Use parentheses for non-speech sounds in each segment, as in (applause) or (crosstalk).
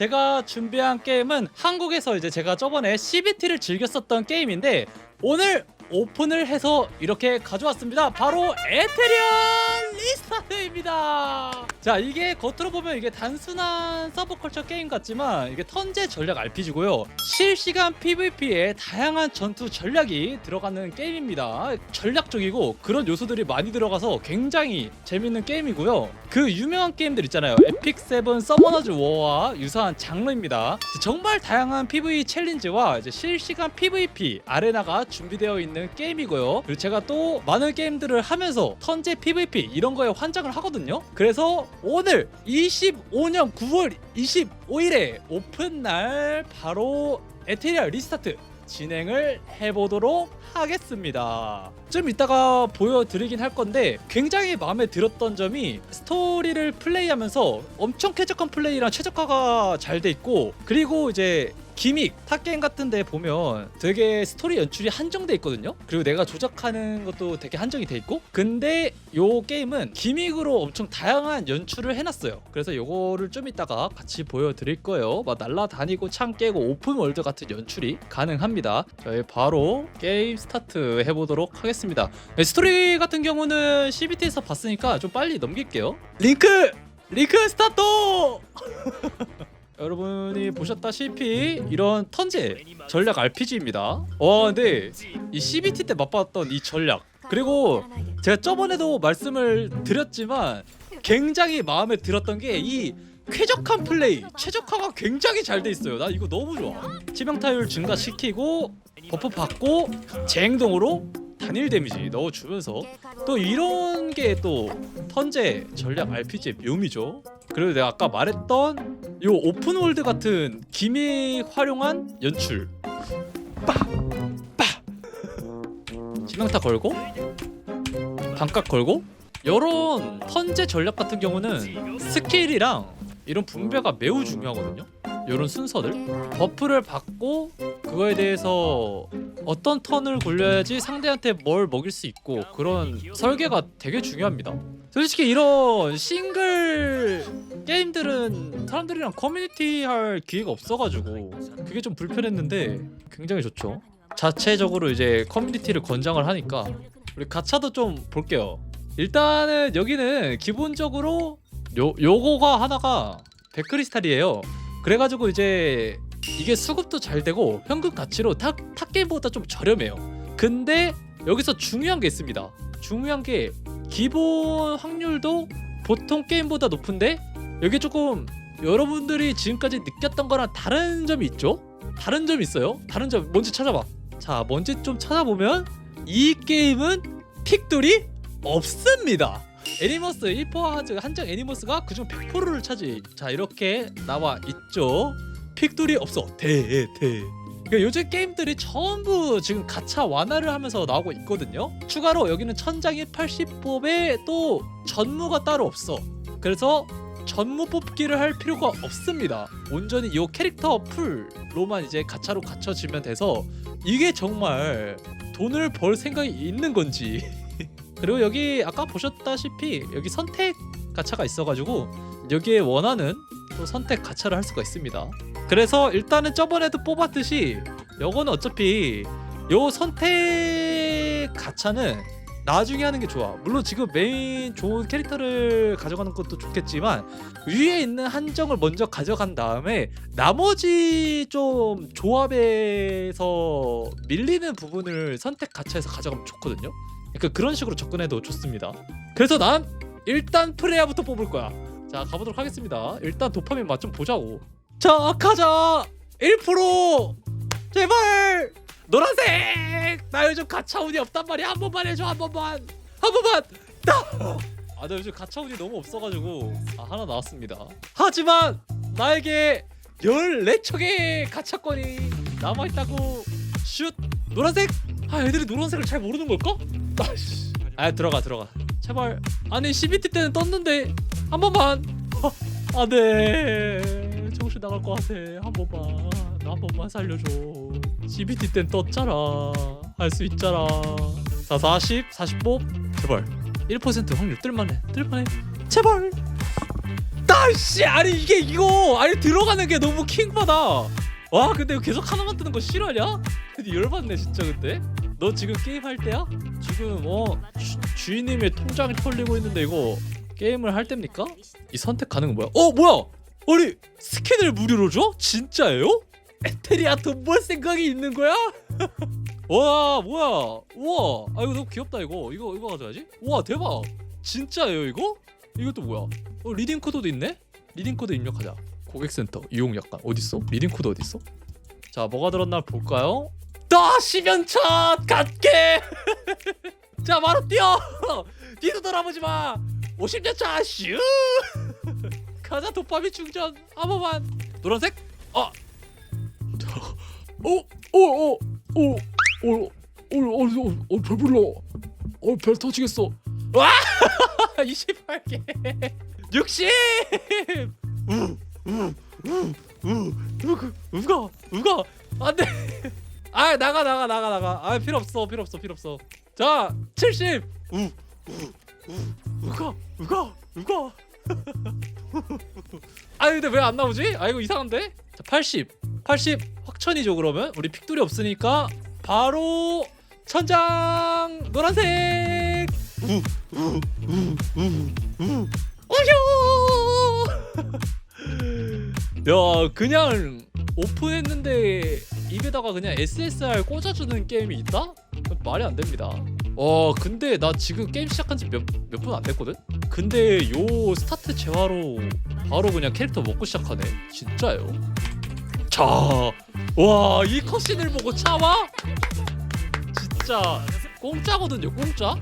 제가 준비한 게임은 한국에서 이제 제가 저번에 CBT를 즐겼었던 게임인데 오늘 오픈을 해서 이렇게 가져왔습니다. 바로 에테리언 리스타트입니다. 자, 이게 겉으로 보면 이게 단순한 서브컬처 게임 같지만 이게 턴제 전략 RPG고요. 실시간 PVP에 다양한 전투 전략이 들어가는 게임입니다. 전략적이고 그런 요소들이 많이 들어가서 굉장히 재밌는 게임이고요. 그 유명한 게임들 있잖아요. 에픽 세븐 서머너즈 워와 유사한 장르입니다. 정말 다양한 PV 챌린지와 이제 실시간 PVP 아레나가 준비되어 있는 게임이고요. 그리고 제가 또 많은 게임들을 하면서 턴제 PVP 이런 거에 환장을 하거든요. 그래서 오늘 25년 9월 25일에 오픈 날 바로 에테리아 리스타트 진행을 해보도록 하겠습니다. 좀 이따가 보여드리긴 할 건데 굉장히 마음에 들었던 점이 스토리를 플레이하면서 엄청 쾌적한 플레이랑 최적화가 잘 돼 있고 그리고 이제 기믹 탑게임 같은 데 보면 되게 스토리 연출이 한정돼 있거든요. 그리고 내가 조작하는 것도 되게 한정이 돼 있고. 근데 요 게임은 기믹으로 엄청 다양한 연출을 해놨어요. 그래서 요거를 좀 이따가 같이 보여드릴 거예요. 막 날라다니고 창 깨고 오픈월드 같은 연출이 가능합니다. 저희 바로 게임 스타트 해보도록 하겠습니다. 네, 스토리 같은 경우는 CBT에서 봤으니까 좀 빨리 넘길게요. 링크! 링크 스타트! (laughs) 여러분이 보셨다시피 이런 턴제 전략 RPG입니다. 와 근데 이 CBT 때 맛봤던 이 전략 그리고 제가 저번에도 말씀을 드렸지만 굉장히 마음에 들었던 게 이 쾌적한 플레이 최적화가 굉장히 잘 돼 있어요. 나 이거 너무 좋아. 치명타율 증가시키고 버프 받고 재행동으로 단일 데미지 넣어주면서 또 이런 게 또 턴제 전략 RPG의 묘미죠. 그리고 내가 아까 말했던 요 오픈월드 같은 기믹 활용한 연출. 빠빠 치명타 걸고 반각 걸고 요런 턴제 전략 같은 경우는 스케일이랑 이런 분배가 매우 중요하거든요. 요런 순서들 버프를 받고 그거에 대해서 어떤 턴을 굴려야지 상대한테 뭘 먹일 수 있고 그런 설계가 되게 중요합니다. 솔직히 이런 싱글 게임들은 사람들이랑 커뮤니티 할 기회가 없어가지고 그게 좀 불편했는데 굉장히 좋죠. 자체적으로 이제 커뮤니티를 권장을 하니까 우리 가차도 좀 볼게요. 일단은 여기는 기본적으로 요 요거가 하나가 백크리스탈이에요. 그래가지고 이제 이게 수급도 잘 되고 현금 가치로 탁, 탁 게임보다 좀 저렴해요. 근데 여기서 중요한 게 있습니다. 중요한 게 기본 확률도 보통 게임보다 높은데 여기 조금 여러분들이 지금까지 느꼈던 거랑 다른 점이 있죠? 다른 점이 있어요. 다른 점 뭔지 찾아봐. 자, 뭔지 좀 찾아보면 이 게임은 픽돌이 없습니다. 애니머스 1% 한정 애니머스가 그중 100%를 차지. 자 이렇게 나와 있죠. 픽돌이 없어. 대 대. 그러니까 요즘 게임들이 전부 지금 가차 완화를 하면서 나오고 있거든요. 추가로 여기는 천장 180법에 또 전무가 따로 없어. 그래서 전무 뽑기를 할 필요가 없습니다. 온전히 이 캐릭터 풀로만 이제 가차로 갖춰지면 돼서 이게 정말 돈을 벌 생각이 있는 건지 (laughs) 그리고 여기 아까 보셨다시피 여기 선택 가차가 있어가지고 여기에 원하는 또 선택 가차를 할 수가 있습니다. 그래서 일단은 저번에도 뽑았듯이 요거는 어차피 요 선택 가차는 나중에 하는 게 좋아. 물론 지금 메인 좋은 캐릭터를 가져가는 것도 좋겠지만 위에 있는 한정을 먼저 가져간 다음에 나머지 좀 조합에서 밀리는 부분을 선택 가차에서 가져가면 좋거든요. 그러니까 그런 식으로 접근해도 좋습니다. 그래서 난 일단 프레야부터 뽑을 거야. 자 가보도록 하겠습니다. 일단 도파민 맛 좀 보자고. 자 가자 1% 제발 노란색! 나 요즘 가차 운이 없단 말이야. 한 번만 해줘 한 번만. 한 번만! 나 아 나 요즘 가차 운이 너무 없어가지고. 아 하나 나왔습니다. 하지만 나에게 14척의 가차권이 남아있다고. 슛! 노란색? 아 애들이 노란색을 잘 모르는 걸까? 아씨. 아 들어가 들어가. 제발. 아니 CBT 때는 떴는데. 한 번만. 어, 안돼 정신 나갈 것 같아. 한 번만. 나 한 번만 살려줘 CBT 땐 떴잖아 할 수 있잖아 자 40, 45 제발 1% 확률 뜰만해 뜰만해 제발 따 아씨 아니 이게 이거 아니 들어가는 게 너무 킹받아 와 근데 계속 하나만 뜨는 거 싫어하냐? 근데 열받네 진짜 근데 너 지금 게임 할 때야? 지금 어 주, 주인님의 통장이 털리고 있는데 이거 게임을 할 때입니까? 이 선택 가능은 뭐야? 어 뭐야? 아니 스킨을 무료로 줘? 진짜예요? 에테리아 돈 벌 생각이 있는 거야? (laughs) 와 뭐야? 우와. 아 이거 너무 귀엽다 이거. 이거 이거 가져야지. 와 대박. 진짜예요 이거? 이것도 뭐야? 어 리딩 코드도 있네? 리딩 코드 입력하자. 고객센터 이용 약관 어딨어? 리딩 코드 어딨어? 자 뭐가 들었나 볼까요? 또 시면차 갓게! 자 바로 뛰어! (laughs) 뒤도 돌아보지 마! 50년 차 슈! (laughs) 가자 도파민 충전. 한 번만. 노란색. 아 어? 어? 어? 어? 어? 어, 어, 어, 어, 배불러. 어, 배 터지겠어. 와! 28개. 60! 우, 우, 우, 우, 우가, 우가, 우가. 안 돼. 아, 나가, 나가, 나가, 나가. 아, 필요 없어, 필요 어, 어, 자, 70! 근데 왜 안 나오지? 아, 이거 이상한데? 자, 80. 80 확천이죠 그러면 우리 픽돌이 없으니까 바로 천장 노란색 오쇼 야 그냥 오픈했는데 입에다가 그냥 SSR 꽂아주는 게임이 있다? 말이 안 됩니다. 어 근데 나 지금 게임 시작한 지 몇 몇 분 안 됐거든? 근데 요 스타트 재화로 바로 그냥 캐릭터 먹고 시작하네. 진짜요? 자, 와이 컷신을 보고 차와? 진짜 공짜거든요, 공짜.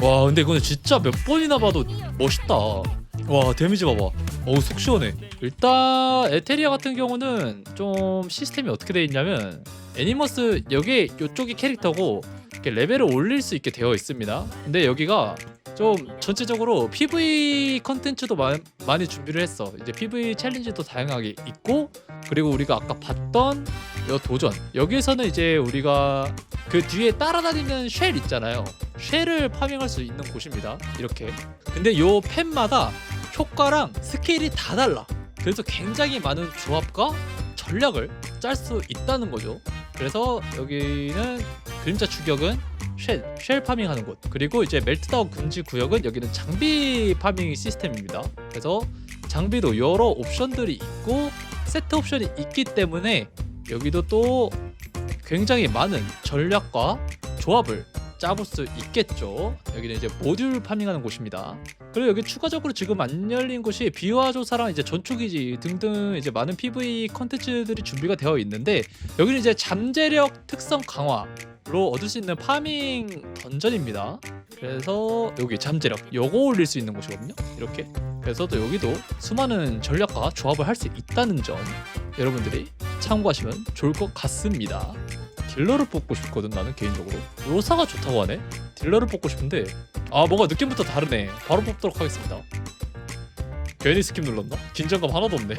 와 근데 이거는 진짜 몇 번이나 봐도 멋있다. 와 데미지 봐봐. 어우 속 시원해. 일단 에테리아 같은 경우는 좀 시스템이 어떻게 돼 있냐면 애니머스 여기 요쪽이 캐릭터고 이렇게 레벨을 올릴 수 있게 되어 있습니다. 근데 여기가 좀 전체적으로 PV 컨텐츠도 마, 많이 준비를 했어. 이제 PV 챌린지도 다양하게 있고 그리고 우리가 아까 봤던 요 도전 여기에서는 이제 우리가 그 뒤에 따라다니는 쉘 있잖아요. 쉘을 파밍할 수 있는 곳입니다. 이렇게. 근데 요 펜마다 효과랑 스케일이 다 달라. 그래서 굉장히 많은 조합과 전략을 짤 수 있다는 거죠. 그래서 여기는 그림자 추격은 쉘, 쉘 파밍 하는 곳. 그리고 이제 멜트다운 금지 구역은 여기는 장비 파밍 시스템입니다. 그래서 장비도 여러 옵션들이 있고 세트 옵션이 있기 때문에 여기도 또 굉장히 많은 전략과 조합을 짜볼 수 있겠죠. 여기는 이제 모듈 파밍하는 곳입니다. 그리고 여기 추가적으로 지금 안 열린 곳이 비화 조사랑 이제 전초기지 등등 이제 많은 PV 컨텐츠들이 준비가 되어 있는데 여기는 이제 잠재력 특성 강화 로 얻을 수 있는 파밍 던전입니다. 그래서 여기 잠재력 요거 올릴 수 있는 곳이거든요. 이렇게. 그래서 또 여기도 수많은 전략과 조합을 할 수 있다는 점 여러분들이 참고하시면 좋을 것 같습니다. 딜러를 뽑고 싶거든 나는 개인적으로 로사가 좋다고 하네 딜러를 뽑고 싶은데 아 뭔가 느낌부터 다르네 바로 뽑도록 하겠습니다 괜히 스킵 눌렀나? 긴장감 하나도 없네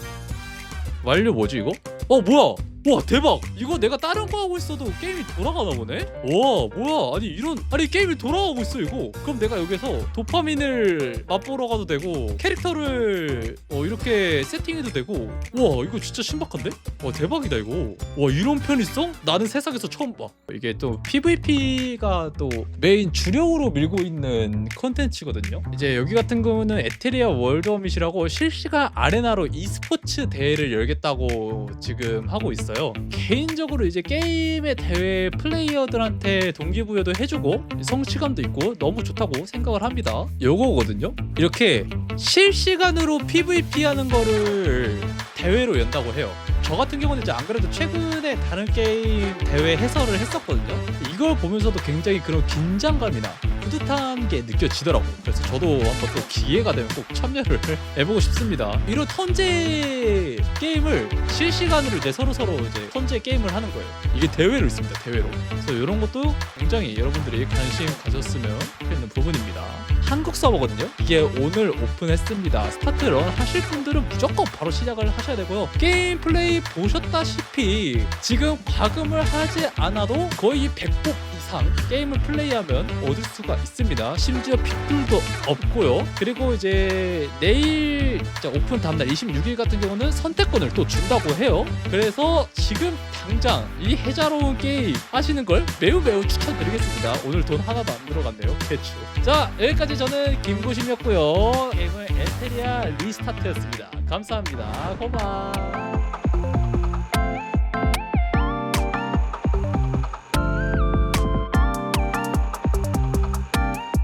(laughs) 완료 뭐지 이거? 어 뭐야 와 대박. 이거 내가 다른 거 하고 있어도 게임이 돌아가나 보네? 와 뭐야. 아니 이런 아니 게임이 돌아가고 있어 이거. 그럼 내가 여기서 도파민을 맛보러 가도 되고 캐릭터를 어, 이렇게 세팅해도 되고. 와 이거 진짜 신박한데? 와 대박이다 이거. 와 이런 편 있어? 나는 세상에서 처음 봐. 이게 또 PVP가 또 메인 주력으로 밀고 있는 컨텐츠거든요. 이제 여기 같은 경우는 에테리아 월드어밋이라고 실시간 아레나로 e스포츠 대회를 열겠다고 지금 하고 있어요 개인적으로 이제 게임의 대회 플레이어들한테 동기부여도 해주고 성취감도 있고 너무 좋다고 생각을 합니다. 요거거든요. 이렇게 실시간으로 PVP 하는 거를 대회로 연다고 해요 저 같은 경우는 이제 안 그래도 최근에 다른 게임 대회 해설을 했었거든요. 이걸 보면서도 굉장히 그런 긴장감이나 뿌듯한 게 느껴지더라고요. 그래서 저도 한번 또 기회가 되면 꼭 참여를 (laughs) 해보고 싶습니다. 이런 턴제 게임을 실시간으로 이제 서로 서로 이제 턴제 게임을 하는 거예요. 이게 대회로 있습니다 대회로. 그래서 이런 것도 굉장히 여러분들이 관심 가졌으면 좋겠는 부분입니다. 한국 서버거든요. 이게 오늘 오픈했습니다. 스타트 런 하실 분들은 무조건 바로 시작을 하셔야 되고요. 게임 플레이 보셨다시피 지금 과금을 하지 않아도 거의 100복 이 상 게임을 플레이하면 얻을 수가 있습니다. 심지어 핏줄도 없고요. 그리고 이제 내일 오픈 다음날 26일 같은 경우는 선택권을 또 준다고 해요. 그래서 지금 당장 이 해자로운 게임 하시는 걸 매우 매우 추천드리겠습니다. 오늘 돈 하나도 안 들어갔네요. 대충. 자 여기까지 저는 김고심이었고요. 게임은 에테리아 리스타트였습니다. 감사합니다. 고마.